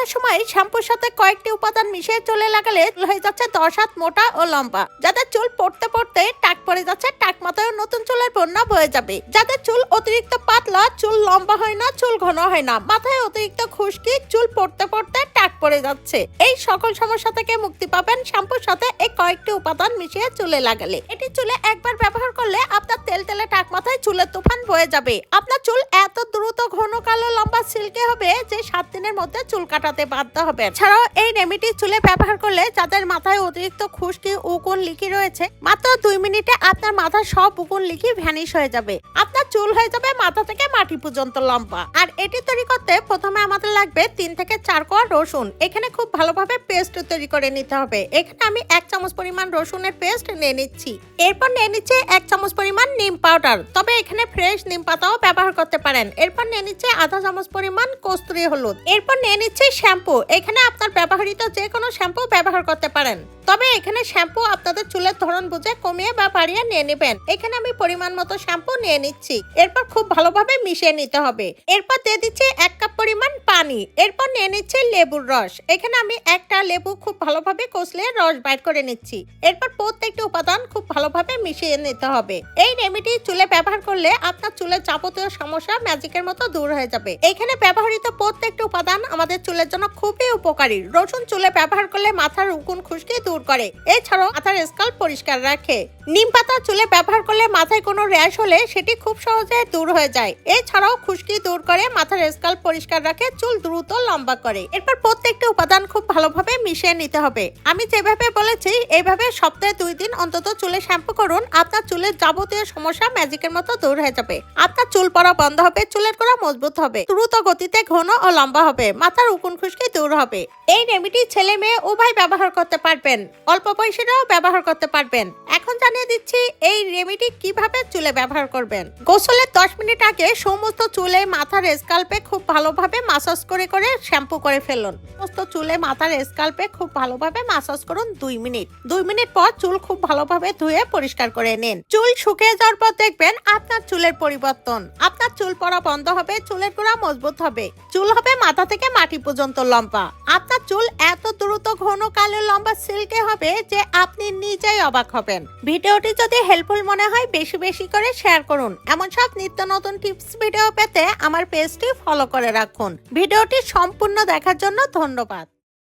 করার সময় শ্যাম্পুর সাথে কয়েকটি উপাদান মিশিয়ে চলে লাগালে হয়ে যাচ্ছে দশ হাত মোটা ও লম্বা। যাদের চুল পড়তে পড়তে টাক পড়ে যাচ্ছে, টাক মাথায় নতুন চুলের বন্যা হয়ে যাবে। যাদের চুল অতিরিক্ত পাতলা, চুল লম্বা হয় না, চুল ঘন হয় না। মাথায় অতিরিক্ত খুশকি, চুল পড়তে পড়তে পড়ে যাচ্ছে। এই সকল সমস্যা থেকে মুক্তি পাবেন শ্যাম্পুর সাথে এই কয়েকটি উপাদান মিশিয়ে চুলে লাগালে। এটি চুলে একবার ব্যবহার করলে আপনার তেল তেলে টাক মাথায় চুলের তুফান বয়ে যাবে। আপনার চুল এত দ্রুত ঘন কালো লম্বা সিল্কে হবে যে সাত দিনের মধ্যে চুল কাটাতে বাধ্য হবে ছাড়াও এই রেমেডি চুলে ব্যবহার করলে যাদের মাথায় অতিরিক্ত খুশকি, উকুন, লিকি রয়েছে, মাত্র দুই মিনিটে আপনার মাথার সব উকুন, লিকি ভ্যানিশ হয়ে যাবে। আপনার চুল হয়ে যাবে মাথা থেকে মাটি পর্যন্ত লম্বা। আর এটি তৈরি করতে প্রথমে আমাদের লাগবে তিন থেকে চার কোয়া রসুন। এখানে খুব ভালোভাবে পেস্ট তৈরি করে নিতে হবে। এখানে আমি এক চামচ পরিমাণ রসুনের পেস্ট নিয়ে নিচ্ছি। এরপর নিয়ে নিচ্ছে এক চামচ পরিমাণ নিম পাউডার তবে এখানে ফ্রেশ নিম পাতাও ব্যবহার করতে পারেন। এরপর নিয়ে নিচ্ছে আধা চামচ পরিমাণ কস্তুরি হলুদ। এরপর নিয়ে নিচ্ছে শ্যাম্পু। এখানে আপনার ব্যবহৃত যে কোনো শ্যাম্পু ব্যবহার করতে পারেন। তবে এখানে শ্যাম্পু আপনাদের চুলের ধরন বুঝে কমিয়ে বা বাড়িয়ে নিয়ে নেবেন। এখানে আমি পরিমাণ মতো শ্যাম্পু নিয়ে নিচ্ছি। এরপর খুব ভালোভাবে মিশিয়ে নিতে হবে। এরপর দিয়ে দিচ্ছি এক কাপ পরিমাণ পানি। এরপর নিয়ে নিচ্ছে লেবুর রস। এখানে আমি একটা লেবু খুব ভালোভাবে কষলে রস বাইর করে নিচ্ছি। এরপর প্রত্যেকটি উপাদান খুব ভালোভাবে মিশিয়ে নিতে হবে। এই রেমেডি চুলে ব্যবহার করলে আপনার চুলের যাবতীয় সমস্যা ম্যাজিকের মতো দূর হয়ে যাবে। এখানে ব্যবহৃত প্রত্যেকটি উপাদান আমাদের চুলের জন্য খুবই উপকারী। রসুন চুলে ব্যবহার করলে মাথার উকুন খুশকি দূর করে। এছাড়াও মাথার স্কাল্প পরিষ্কার রাখে। নিম পাতা চুলে ব্যবহার করলে মাথায় কোনো র্যাশ হলে সেটি খুব সহজে দূর হয়ে যায়। এছাড়াও খুশকি দূর করে মাথার স্কাল্প পরিষ্কার রাখে, চুল দ্রুত লম্বা করে। এরপর প্রত্যেকটি উপাদান খুব ভালোভাবে মিশিয়ে নিতে হবে। আমি যেভাবে বলেছি এইভাবে সপ্তাহে দুই দিন অন্তত চুলে শ্যাম্পু করুন। আপনার চুলের যাবতীয় সমস্যা ম্যাজিকের মতো দূর হয়ে যাবে। আপনার চুল পড়া বন্ধ হবে, চুলের গোড়া মজবুত হবে, দ্রুত গতিতে ঘন ও লম্বা হবে, মাথার উকুন খুশকি দূর হবে। এই রেমেডি ছেলে মেয়ে উভয় ব্যবহার করতে পারবেন। অল্প বয়সীরাও ব্যবহার করতে পারবেন। এখন জানিয়ে দিচ্ছি, এই রেমেডি কীভাবে চুলে ব্যবহার করবেন? গোসলের দশ মিনিট আগে সমস্ত চুলে মাথার স্কাল্পে খুব ভালোভাবে মাসাজ করে করে শ্যাম্পু করে ফেলুন। সমস্ত চুলে মাথার স্কাল্পে খুব ভালোভাবে মাসাজ করুন দুই মিনিট। দুই মিনিট পর চুল খুব ভালোভাবে ধুয়ে পরিষ্কার করে নিন। চুল শুকিয়ে যাওয়ার পর দেখবেন আপনার চুলের পরিবর্তন। আপনার চুল পড়া বন্ধ হবে, চুলের গোড়া মজবুত হবে। চুল হবে মাথা থেকে মাটি পর্যন্ত লম্বা। আপনার চুল এত দ্রুত ঘন, কালো, লম্বা সিল্কে হবে যে আপনি নিজেই অবাক হবেন। ভিডিওটি যদি হেল্পফুল মনে হয়, বেশি বেশি করে শেয়ার করুন। এমন সব নিত্য নতুন টিপস ভিডিও পেতে আমার পেজটি ফলো করে রাখুন। ভিডিওটি সম্পূর্ণ দেখার জন্য ধন্যবাদ। দণ্ডপাত